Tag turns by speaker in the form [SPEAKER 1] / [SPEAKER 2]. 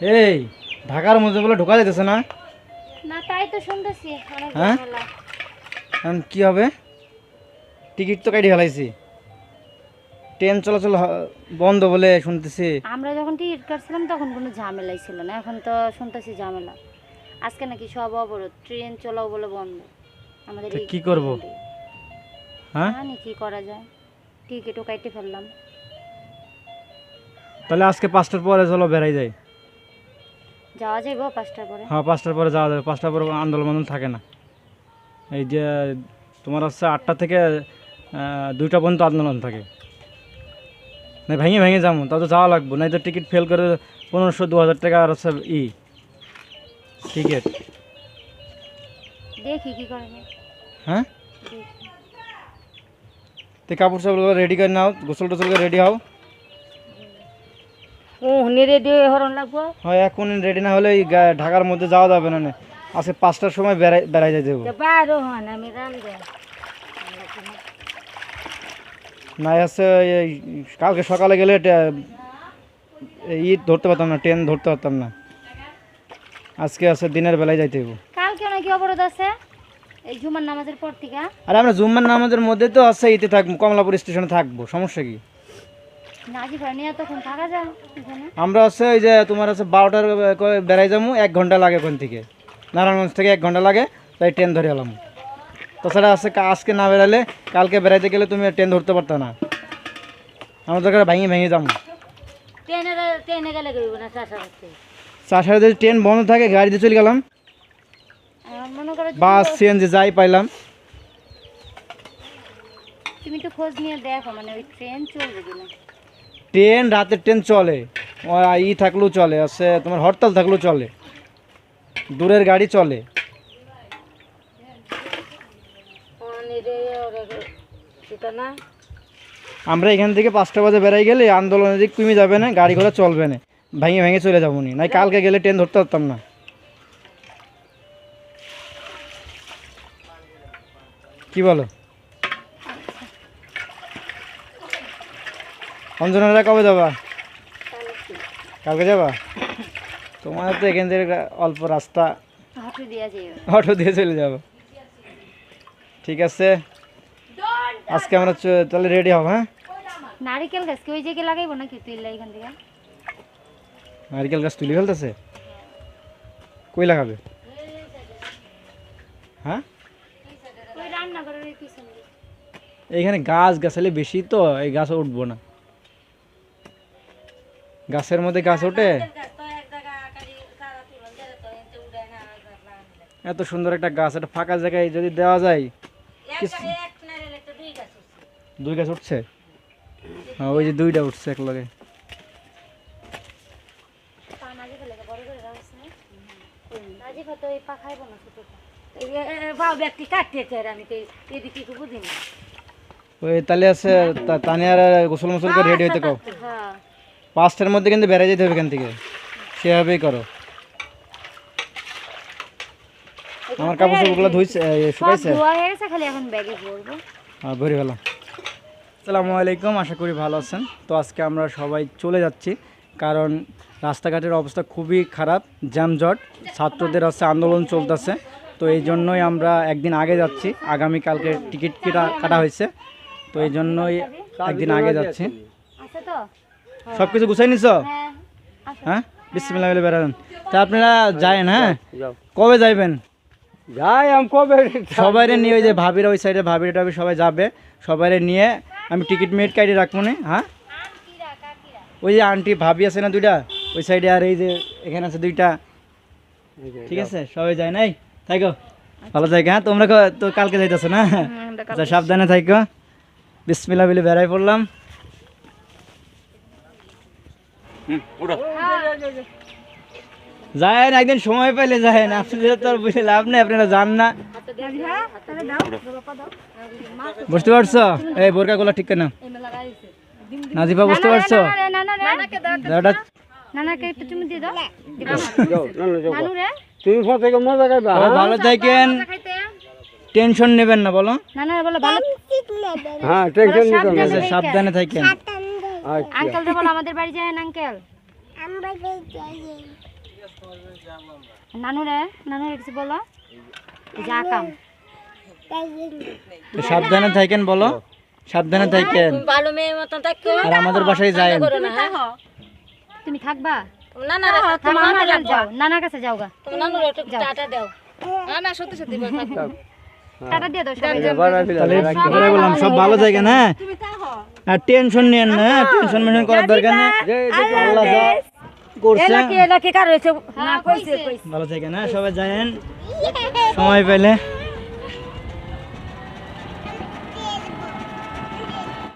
[SPEAKER 1] এই ঢাকার মধ্যে বলে ঢোকা যেতেছে না?
[SPEAKER 2] না তাই তো শুনতেছি। অনেক
[SPEAKER 1] হ্যাঁ?
[SPEAKER 2] ঝামেলা।
[SPEAKER 1] এখন কি হবে? টিকিট তো কাটি ফেলাইছি। ট্রেন চলাচল হ- বন্ধ বলে শুনতেছি।
[SPEAKER 2] আমরা যখন টিকিট কাটছিলাম তখন কোনো ঝামেলাই ছিল না। এখন তো শুনতেছি ঝামেলা। আজকে নাকি সব অবরোধ। ট্রেন চলাও বলে বন্ধ। আমাদের
[SPEAKER 1] তো
[SPEAKER 2] এই
[SPEAKER 1] কি করব?
[SPEAKER 2] এখান দিয়ে।
[SPEAKER 1] হ্যাঁ?
[SPEAKER 2] জানি কি করা যায়। টিকিটও কাটতে ফেললাম।
[SPEAKER 1] তাহলে আজকে পাঁচটার পরে চলো বেড়াই যাই।
[SPEAKER 2] যাওয়া যাইব পাঁচটার পরে।
[SPEAKER 1] হ্যাঁ পাঁচটার পরে যাওয়া যাবে। পাঁচটার পরে আন্দোলন মান্দোলন থাকে না। এই যে তোমার হচ্ছে আটটা থেকে আহ, দুইটা পর্যন্ত আন্দোলন থাকে। না ভেঙে ভেঙে যাব তাও তো যাওয়া লাগবো। নাই তো টিকিট ফেল করে পনেরোশো দু হাজার টাকা আর হচ্ছে ই টিকিট।
[SPEAKER 2] দেখি কি করা যায়
[SPEAKER 1] হ্যাঁ?
[SPEAKER 2] দেখি।
[SPEAKER 1] তো কাপড় সাপড় রেডি করে নাও গোসল টোসল করে রেডি হও।
[SPEAKER 2] ও রেডি হরণ লাগবো?
[SPEAKER 1] হয় এখন রেডি না হলে ঢাকার মধ্যে যাওয়া যাবে না আজকে পাঁচটার সময় বেড়াই বেড়াই যাই দেবো
[SPEAKER 2] বাইরে হন আমি রান্ধে
[SPEAKER 1] না হচ্ছে কালকে সকালে গেলে ই ধরতে পারতাম না ট্রেন ধরতে পারতাম না। আজকে আছে দিনের বেলায় যাইতে হইব।
[SPEAKER 2] কালকে নাকি অবরোধ আছে? এই জুমার নামাজের পর থেকে?
[SPEAKER 1] আর আমরা জুম্মার নামাজের মধ্যে তো আছে ইতে থাকব কমলাপুর স্টেশনে থাকব সমস্যা কি? আমরা হচ্ছে ওই যে তোমার হচ্ছে বারোটার বেড়াই যাব এক ঘণ্টা লাগে ওখান থেকে। নারায়ণগঞ্জ থেকে এক ঘণ্টা লাগে তাই ট্রেন ধরে এলাম। তাছাড়া আছে আজকে না বেড়ালে কালকে বেড়াইতে গেলে তুমি ট্রেন ধরতে পারতো না। আমরা তো ভেঙে ভেঙে যাব
[SPEAKER 2] ট্রেনে ট্রেনে গেলে করব না চাষা করতে
[SPEAKER 1] চার সাড়ে যদি ট্রেন বন্ধ থাকে গাড়িতে চলে গেলাম। বাস সিএনজি যাই পাইলাম।
[SPEAKER 2] তুমি একটু খোঁজ নিয়ে দেখো মানে ওই ট্রেন চলবে কিনা।
[SPEAKER 1] ট্রেন রাতের ট্রেন চলে। ই থাকলেও চলে আছে তোমার হরতাল থাকলেও চলে। দূরের গাড়ি চলে। আমরা এখান থেকে পাঁচটা বাজে বেড়াই গেলে আন্দোলনের দিক কমে যাবে না গাড়ি ঘোড়া চলবে না। ভেঙে ভেঙে চলে যাব নি। নাই কালকে গেলে ট্রেন ধরতে পারতাম না। কি বলো? অঞ্জনারা কবে যাবা? কালকে। যাবা? তোমার তো এখান থেকে অল্প রাস্তা। অটো দিয়ে চলে যাব। ঠিক আছে। আজকে আমরা তাহলে রেডি হব হ্যাঁ?
[SPEAKER 2] নারিকেল গাছ কি ওই জায়গায় লাগাইবো নাকি তুই এখান থেকে?
[SPEAKER 1] নারকেল গাছ তুলে ফেলতেছে? কই লাগাবে? হ্যাঁ। এইখানে গাছ গাছালি বেশি তো এই গাছ উঠবো না। গাছের মধ্যে গাছ ওঠে এত সুন্দর একটা গাছ একটা ফাঁকা জায়গায় যদি দেওয়া যায় দুই গাছ উঠছে হ্যাঁ ওই যে দুইটা উঠছে এক লগে ওই তাহলে আছে তানিয়ার গোসল মোসল করে রেডি হইতে কও
[SPEAKER 2] হ্যাঁ
[SPEAKER 1] পাঁচটার মধ্যে কিন্তু বেড়ে যেতে হবে এখান থেকে। সেভাবেই করো। আমার কাপড় চোপড়গুলো ধুইছে শুকাইছে।
[SPEAKER 2] হয়ে খালি এখন ব্যাগে ভরবো।
[SPEAKER 1] হ্যাঁ ভরি ভালো আসসালামু আলাইকুম আশা করি ভালো আছেন। তো আজকে আমরা সবাই চলে যাচ্ছি কারণ রাস্তাঘাটের অবস্থা খুবই খারাপ জ্যামজট ছাত্রদের হচ্ছে আন্দোলন চলতেছে। তো এই জন্যই আমরা একদিন আগে যাচ্ছি আগামী কালকে টিকিট কেটা কাটা হয়েছে। তো এই জন্যই একদিন আগে যাচ্ছি।
[SPEAKER 2] আছে তো?
[SPEAKER 1] সব কিছু গুছাই নিছ?
[SPEAKER 2] হ্যাঁ।
[SPEAKER 1] হ্যাঁ? বিসমিল্লাহ বলে বেড়াবেন তা আপনারা যায়েন হ্যাঁ? কবে যাইবেন?
[SPEAKER 3] যাই আমি কবে?
[SPEAKER 1] সবাইরে নিয়ে ওই যে ভাবির ওই সাইডে ভাবিরা টাবি সবাই যাবে। সবাইরে নিয়ে আমি টিকিট মিট কাইটে রাখব না হ্যাঁ? ওই যে আন্টি ভাবি আছে না দুইটা? ওই সাইডে আর এই যে এখানে আছে দুইটা। ঠিক আছে? সবাই যায় নাই থাকো ভালো থাকো হ্যাঁ? তোমরা তো কালকে যাইতেছো না? আচ্ছা সাবধানে থাকো বিসমিল্লাহ বলে বেড়াই পড়লাম। যায় একদিন সময় পাইলে যায় না আপনাদের তো আর বুঝে লাভ নেই আপনারা যান না বুঝতে পারছ এই বোরকাগুলো ঠিক না নাজিবা বুঝতে পারছ
[SPEAKER 2] তুমি
[SPEAKER 3] মজা খাইবা
[SPEAKER 1] ভালো থাকেন টেনশন নেবেন না বলো
[SPEAKER 2] নানা বলো ভালো
[SPEAKER 3] হ্যাঁ টেনশন
[SPEAKER 1] সাবধানে থাকেন
[SPEAKER 3] আচ্ছা
[SPEAKER 2] আঙ্কেল রে বলো আমাদের বাড়ি যায় আঙ্কেল? নানুরে নানুরে কিছু বলো। যে আকাম
[SPEAKER 1] তো সাবধানে থাকেন বলো। সাবধানে থাকেন।
[SPEAKER 4] ভালো মেয়ের মতন থাকো।
[SPEAKER 1] আর আমাদের বাসায় যায়েন।
[SPEAKER 2] তুমি থাকবা?
[SPEAKER 4] না না
[SPEAKER 2] থাকো, আমার কাছে যাও নানার কাছে যাও গা।
[SPEAKER 4] নানুর একটু টাটা দাও। না না সত্যি সত্যি
[SPEAKER 2] টাটা দিয়ে দাও সবাই
[SPEAKER 1] বললাম সব ভালো থাকেন হ্যাঁ? আর টেনশন নিয়েন না টেনশন মেনশন করার দরকার নেই। আল্লাহ যা করছে।
[SPEAKER 4] এলাকি এলাকি কার হয়েছে? না
[SPEAKER 2] হ্যাঁ,
[SPEAKER 1] ভালো হ্যাঁ সবাই যায়েন। সময় পেলে।